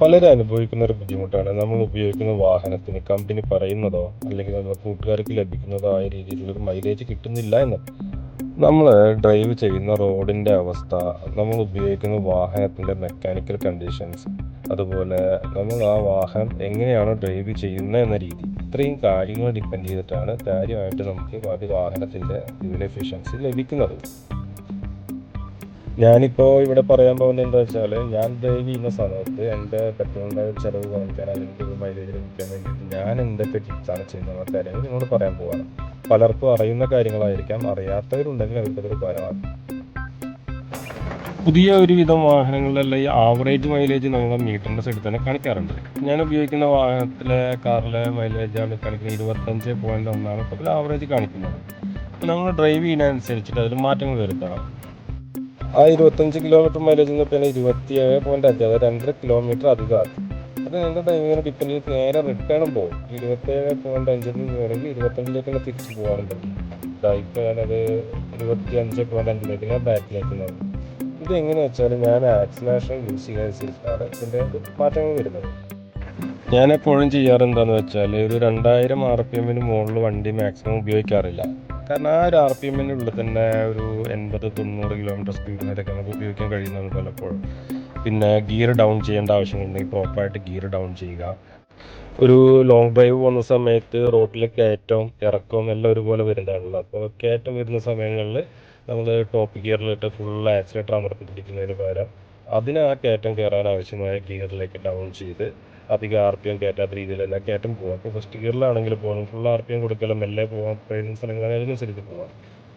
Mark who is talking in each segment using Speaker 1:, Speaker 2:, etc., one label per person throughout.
Speaker 1: പലരും അനുഭവിക്കുന്ന ഒരു ബുദ്ധിമുട്ടാണ്. നമ്മൾ ഉപയോഗിക്കുന്ന വാഹനത്തിന് കമ്പനി പറയുന്നതോ അല്ലെങ്കിൽ കൂട്ടുകാർക്ക് ലഭിക്കുന്നതോ ആയ രീതിയിലുള്ള മൈലേജ് കിട്ടുന്നില്ല എന്ന്. നമ്മൾ ഡ്രൈവ് ചെയ്യുന്ന റോഡിന്റെ അവസ്ഥ നമ്മൾ ഉപയോഗിക്കുന്ന വാഹനത്തിന്റെ മെക്കാനിക്കൽ കണ്ടീഷൻസ് അതുപോലെ നമ്മൾ ആ വാഹനം എങ്ങനെയാണ് ഡ്രൈവ് ചെയ്യുന്നത് എന്ന രീതി. ഇത്രയും കാര്യങ്ങൾ ഡിപ്പെൻഡ് ചെയ്തിട്ടാണ് കാര്യമായിട്ട് നമുക്ക് വാഹനത്തിന്റെ ഫ്യൂൽ എഫിഷ്യൻസി ലഭിക്കുന്നത്. ഞാനിപ്പോൾ ഇവിടെ പറയാൻ പോകുന്നത് എന്താ വെച്ചാൽ ഞാൻ ഡ്രൈവ് ചെയ്യുന്ന സമയത്ത് എന്റെ പെട്രോളിന്റെ ചെലവ് കുറയ്ക്കാൻ അല്ലെങ്കിൽ മൈലേജ് ലഭിക്കാൻ വേണ്ടിയിട്ട് ഞാൻ എന്തൊക്കെ ടിപ്സാണ് ചെയ്യുന്ന കാര്യങ്ങൾ നിങ്ങളോട് പറയാൻ പോവാണ്. പലർക്കും അറിയുന്ന കാര്യങ്ങളായിരിക്കാം അറിയാത്തവരുണ്ടെങ്കിൽ അവർക്കതൊരു ഉപകാരമാണ്. പുതിയ ഒരുവിധം വാഹനങ്ങളിലെല്ലാം ഈ ആവറേജ് മൈലേജ് നമ്മുടെ മീറ്ററിന്റെ സൈഡിൽ തന്നെ കാണിക്കാറുണ്ട്. ഞാൻ ഉപയോഗിക്കുന്ന വാഹനത്തിലെ കാറിലെ മൈലേജാണ് കാണിക്കുന്നത് ഇരുപത്തഞ്ച് പോയിന്റ് ഒന്നാണ് ഇപ്പോൾ ആവറേജ് കാണിക്കുന്നത്. നമ്മൾ ഡ്രൈവ് ചെയ്യുന്നതനുസരിച്ചിട്ട് അതിൽ മാറ്റങ്ങൾ വരുത്തണം. ആ ഇരുപത്തഞ്ച് കിലോമീറ്റർ മൈലേജ് എന്ന് പറഞ്ഞാൽ ഇരുപത്തി ഏഴ് പോയിന്റ് അഞ്ച് അതായത് രണ്ടര കിലോമീറ്റർ അധികമാണ്. അത് നിങ്ങളുടെ ഡ്രൈവിങ്ങിനെ ഡിപ്പെൻഡ് ചെയ്ത് നേരെ റിട്ടേണും പോകും ഇരുപത്തി ഏഴ് പോയിന്റ് അഞ്ചിൽ നിന്ന് വേണമെങ്കിൽ ഇരുപത്തഞ്ചിലേക്ക് തന്നെ തിരിച്ച് പോകാറുണ്ട് ഇതായിപ്പോൾ ഞാനത് ഇരുപത്തി അഞ്ച് പോയിന്റ് അഞ്ചിലേക്ക് ഞാൻ ബാക്കിലേക്ക് നോക്കും ഇത് എങ്ങനെ വെച്ചാൽ ഞാൻ ആക്സിലേഷൻ യൂസ് ചെയ്യുന്നതനുസരിച്ചാണ് ഇതിന്റെ മാറ്റങ്ങൾ വരുന്നത്. ഞാൻ എപ്പോഴും ചെയ്യാറ് എന്താണെന്ന് വെച്ചാൽ ഒരു രണ്ടായിരം ആർ പി എമ്മിന് മുകളിൽ വണ്ടി മാക്സിമം ഉപയോഗിക്കാറില്ല. കാരണം ആ ഒരു ആർ പി എമ്മിന്റെ ഉള്ളിൽ തന്നെ ഒരു എൺപത് തൊണ്ണൂറ് കിലോമീറ്റർ സ്പീഡ് വരെയൊക്കെ നമുക്ക് ഉപയോഗിക്കാൻ കഴിയുന്നതാണ് പലപ്പോഴും. പിന്നെ ഗിയർ ഡൗൺ ചെയ്യേണ്ട ആവശ്യങ്ങളുണ്ടെങ്കിൽ പ്രോപ്പറായിട്ട് ഗിയർ ഡൗൺ ചെയ്യുക. ഒരു ലോങ് ഡ്രൈവ് പോകുന്ന സമയത്ത് റോട്ടിൽ കയറ്റവും ഇറക്കവും എല്ലാം ഒരുപോലെ വരുന്നതാണല്ലോ. അപ്പോൾ കയറ്റം വരുന്ന സമയങ്ങളിൽ നമ്മൾ ടോപ്പ് ഗിയറിലിട്ട് ഫുൾ ആക്സിലേറ്റർ അമർത്തിപ്പിടിക്കുന്നതിന് പകരം അതിന് ആ കയറ്റം കയറാൻ ആവശ്യമായ ഗിയറിലേക്ക് ഡൗൺ ചെയ്ത് അധികം ആർ പി എം കയറ്റാത്ത രീതിയിലല്ല കയറ്റം പോകാം ഇപ്പോൾ ഫസ്റ്റ് ഗിയറിലാണെങ്കിൽ പോലും ഫുൾ ആർ പി എം കൊടുക്കലും മെല്ലെ പോകാം ട്രെയിൻ സ്ഥലങ്ങളിൽ അതിനനുസരിച്ച് പോകാം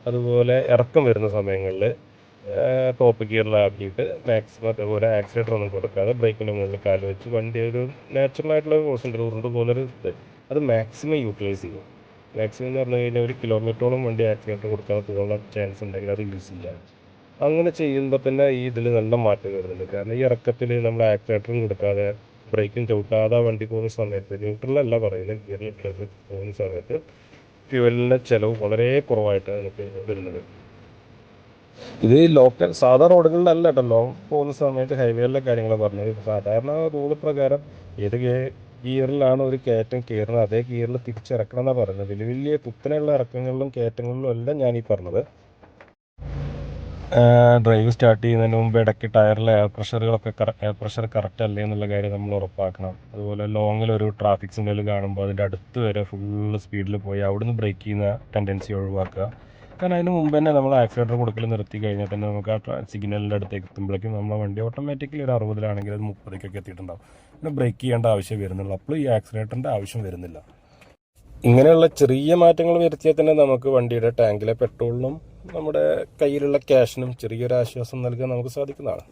Speaker 1: അതുപോലെ ഇറക്കം വരുന്ന സമയങ്ങളിൽ ടോപ്പ് ഗിയറിലാക്കിയിട്ട് മാക്സിമം അതുപോലെ ആക്സിലേറ്റർ ഒന്നും കൊടുക്കാതെ ബ്രേക്കിന്റെ മുകളിൽ കാൽ വെച്ച് വണ്ടി ഒരു നാച്ചുറൽ ആയിട്ടുള്ള കോഴ്സ് ഉണ്ട് ഉരുണ്ട് പോകുന്നൊരു ഇത്. അത് മാക്സിമം യൂട്ടിലൈസ് ചെയ്യും. മാക്സിമം എന്ന് പറഞ്ഞു കഴിഞ്ഞാൽ ഒരു കിലോമീറ്ററോളം വണ്ടി ആക്സിലേറ്റർ കൊടുക്കാതെ പോകാനുള്ള ചാൻസ് ഉണ്ടെങ്കിൽ അത് യൂസ് ചെയ്യാം. അങ്ങനെ ചെയ്യുമ്പോൾ തന്നെ ഈ ഇതിൽ നല്ല മാറ്റം വരുന്നുണ്ട്. കാരണം ഈ ഇറക്കത്തിൽ നമ്മൾ ആക്സിലേറ്ററും കൊടുക്കാതെ ബ്രേക്കും ചവിട്ടാതെ വണ്ടി പോകുന്ന സമയത്ത് ന്യൂട്രലല്ല പറയുന്നത് ഗിയറിൽ പോകുന്ന സമയത്ത് ഫ്യൂവലിന്റെ ചിലവ് വളരെ കുറവായിട്ട് നമുക്ക് വരുന്നത്. ഇത് ലോക്കൽ സാധാ റോഡുകളിലല്ല കേട്ടോ. ലോങ് പോകുന്ന സമയത്ത് ഹൈവേയിലെ കാര്യങ്ങൾ പറഞ്ഞത്. സാധാരണ റൂൾ പ്രകാരം ഏത് ഗിയറിലാണ് ഒരു കയറ്റം കയറുന്നത്? അതേ ഗിയറിൽ തിരിച്ചിറക്കണം എന്നാണ് പറയുന്നത്. വലിയ വലിയ കുത്തനെയുള്ള ഇറക്കങ്ങളിലും കയറ്റങ്ങളിലും എല്ലാം ഞാൻ ഈ പറഞ്ഞത്. ഡ്രൈവ് സ്റ്റാർട്ട് ചെയ്യുന്നതിന് മുമ്പ് ഇടയ്ക്ക് ടയറിലെ എയർ പ്രഷറുകളൊക്കെ എയർ പ്രഷർ കറക്റ്റ് അല്ലേ എന്നുള്ള കാര്യം നമ്മൾ ഉറപ്പാക്കണം. അതുപോലെ ലോങ്ങിൽ ഒരു ട്രാഫിക് സിഗ്നൽ കാണുമ്പോൾ അതിന്റെ അടുത്ത് വരെ ഫുള്ള് സ്പീഡിൽ പോയി അവിടുന്ന് ബ്രേക്ക് ചെയ്യുന്ന ടെൻഡൻസി ഒഴിവാക്കുക. കാരണം അതിന് മുമ്പ് തന്നെ നമ്മൾ ആക്സിലേറ്റർ കൊടുക്കൽ നിർത്തി കഴിഞ്ഞാൽ തന്നെ നമുക്ക് ആ സിഗ്നലിന്റെ അടുത്തേക്ക് എത്തുമ്പോഴേക്കും നമ്മുടെ വണ്ടി ഓട്ടോമാറ്റിക്കലി ഒരു അറുപതിലാണെങ്കിൽ അത് മുപ്പതിലേക്കൊക്കെ എത്തിയിട്ടുണ്ടാവും. പിന്നെ ബ്രേക്ക് ചെയ്യേണ്ട ആവശ്യം വരുന്നുള്ളൂ അപ്പോൾ ഈ ആക്സിലേറ്ററിന്റെ ആവശ്യം വരുന്നില്ല. ഇങ്ങനെയുള്ള ചെറിയ മാറ്റങ്ങൾ വരുത്തിയാൽ തന്നെ നമുക്ക് വണ്ടിയുടെ ടാങ്കിലെ പെട്രോളിനും നമ്മുടെ കയ്യിലുള്ള ക്യാഷിനും ചെറിയൊരു ആശ്വാസം നൽകാൻ നമുക്ക് സാധിക്കുന്നതാണ്.